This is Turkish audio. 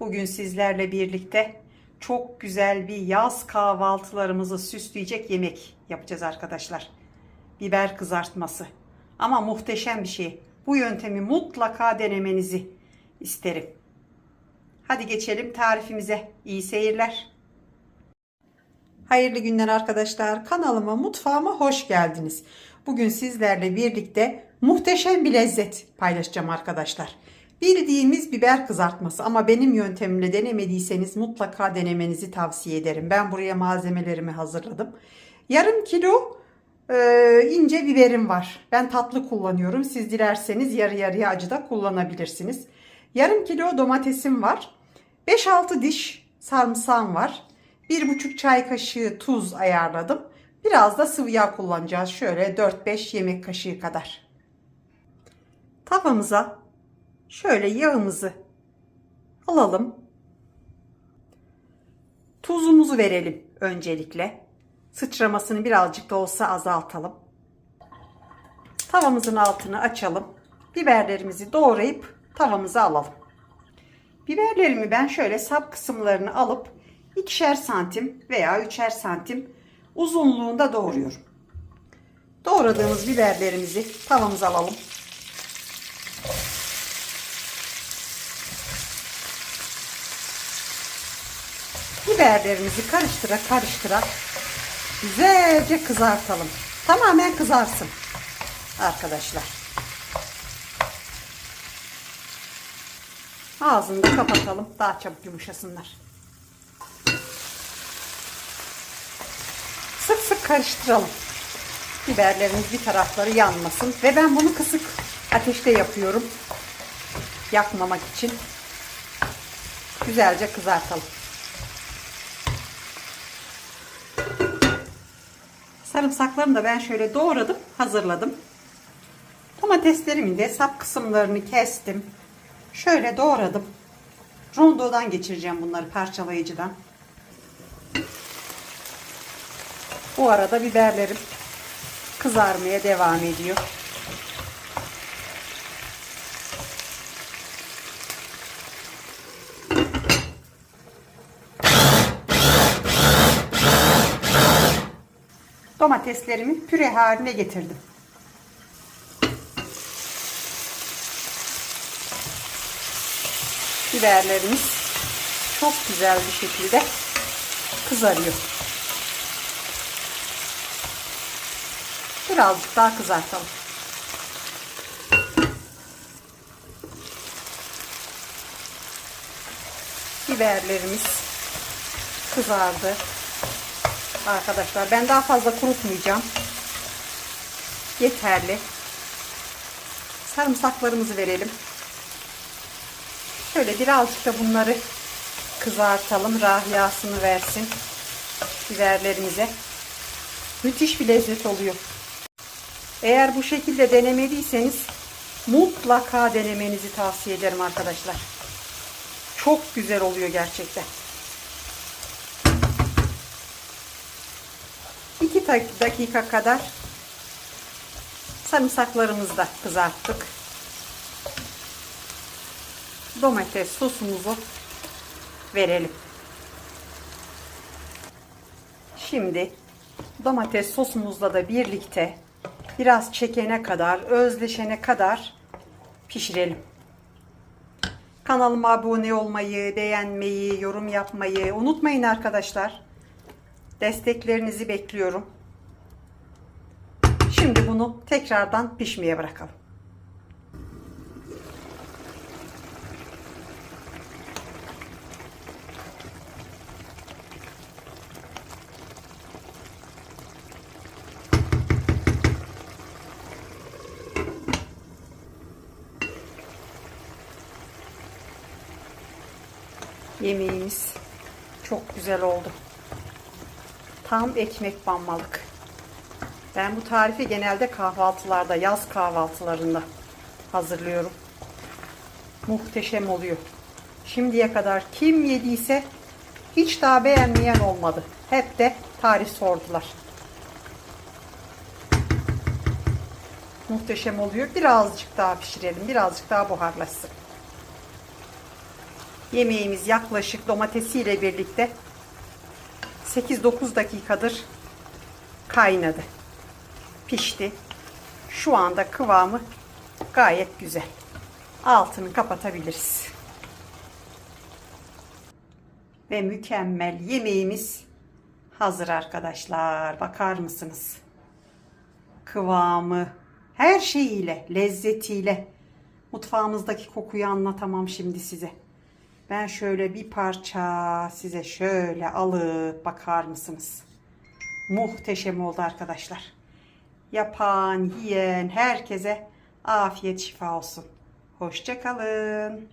Bugün sizlerle birlikte çok güzel bir yaz kahvaltılarımızı süsleyecek yemek yapacağız arkadaşlar. Biber kızartması. Ama muhteşem bir şey. Bu yöntemi mutlaka denemenizi isterim. Hadi geçelim tarifimize. İyi seyirler. Hayırlı günler arkadaşlar. Kanalıma, mutfağıma hoş geldiniz. Bugün sizlerle birlikte muhteşem bir lezzet paylaşacağım arkadaşlar. Bildiğimiz biber kızartması ama benim yöntemimle denemediyseniz mutlaka denemenizi tavsiye ederim. Ben buraya malzemelerimi hazırladım. Yarım kilo e, ince biberim var. Ben tatlı kullanıyorum. Siz dilerseniz yarı yarıya acı da kullanabilirsiniz. Yarım kilo domatesim var. 5-6 diş sarımsağım var. 1,5 çay kaşığı tuz ayarladım. Biraz da sıvı yağ kullanacağız. Şöyle 4-5 yemek kaşığı kadar. Tavamıza şöyle yağımızı alalım. Tuzumuzu verelim öncelikle. Sıçramasını birazcık da olsa azaltalım. Tavamızın altını açalım. Biberlerimizi doğrayıp tavamıza alalım. Biberlerimi ben şöyle sap kısımlarını alıp ikişer santim veya üçer santim uzunluğunda doğruyorum. Doğradığımız biberlerimizi tavamıza alalım. Biberlerimizi karıştıra karıştıra güzelce kızartalım. Tamamen kızarsın arkadaşlar. Ağzını da kapatalım. Daha çabuk yumuşasınlar. Sık sık karıştıralım. Biberlerimiz bir tarafları yanmasın. Ve ben bunu kısık ateşte yapıyorum. Yakmamak için. Güzelce kızartalım. Sarımsaklarımı da ben şöyle doğradım, hazırladım. Domateslerimin de sap kısımlarını kestim. Şöyle doğradım. Rondodan geçireceğim bunları parçalayıcıdan. Bu arada biberlerim kızarmaya devam ediyor. Domateslerimi püre haline getirdim. Biberlerimiz çok güzel bir şekilde kızarıyor. Birazcık daha kızartalım. Biberlerimiz kızardı. Arkadaşlar ben daha fazla kurutmayacağım. Yeterli. Sarımsaklarımızı verelim. Şöyle birazcık da bunları kızartalım. Rahyasını versin biberlerimize. Müthiş bir lezzet oluyor. Eğer bu şekilde denemediyseniz mutlaka denemenizi tavsiye ederim arkadaşlar. Çok güzel oluyor gerçekten. Dakika kadar sarımsaklarımızı da kızarttık. Domates sosumuzu verelim. Şimdi domates sosumuzla da birlikte biraz çekene kadar, özleşene kadar pişirelim. Kanalıma abone olmayı, beğenmeyi, yorum yapmayı unutmayın arkadaşlar. Desteklerinizi bekliyorum. Bunu tekrardan pişmeye bırakalım. Yemeğimiz çok güzel oldu. Tam ekmek banmalık. Ben bu tarifi genelde kahvaltılarda, yaz kahvaltılarında hazırlıyorum. Muhteşem oluyor. Şimdiye kadar kim yediyse hiç daha beğenmeyen olmadı. Hep de tarif sordular. Muhteşem oluyor. Birazcık daha pişirelim. Birazcık daha buharlaşsın. Yemeğimiz yaklaşık domatesiyle birlikte 8-9 dakikadır kaynadı. Pişti. Şu anda kıvamı gayet güzel. Altını kapatabiliriz. Ve mükemmel yemeğimiz hazır arkadaşlar. Bakar mısınız? Kıvamı, her şeyiyle, lezzetiyle. Mutfağımızdaki kokuyu anlatamam şimdi size. Ben şöyle bir parça size şöyle alıp bakar mısınız? Muhteşem oldu arkadaşlar. Yapan, yiyen herkese afiyet şifa olsun. Hoşça kalın.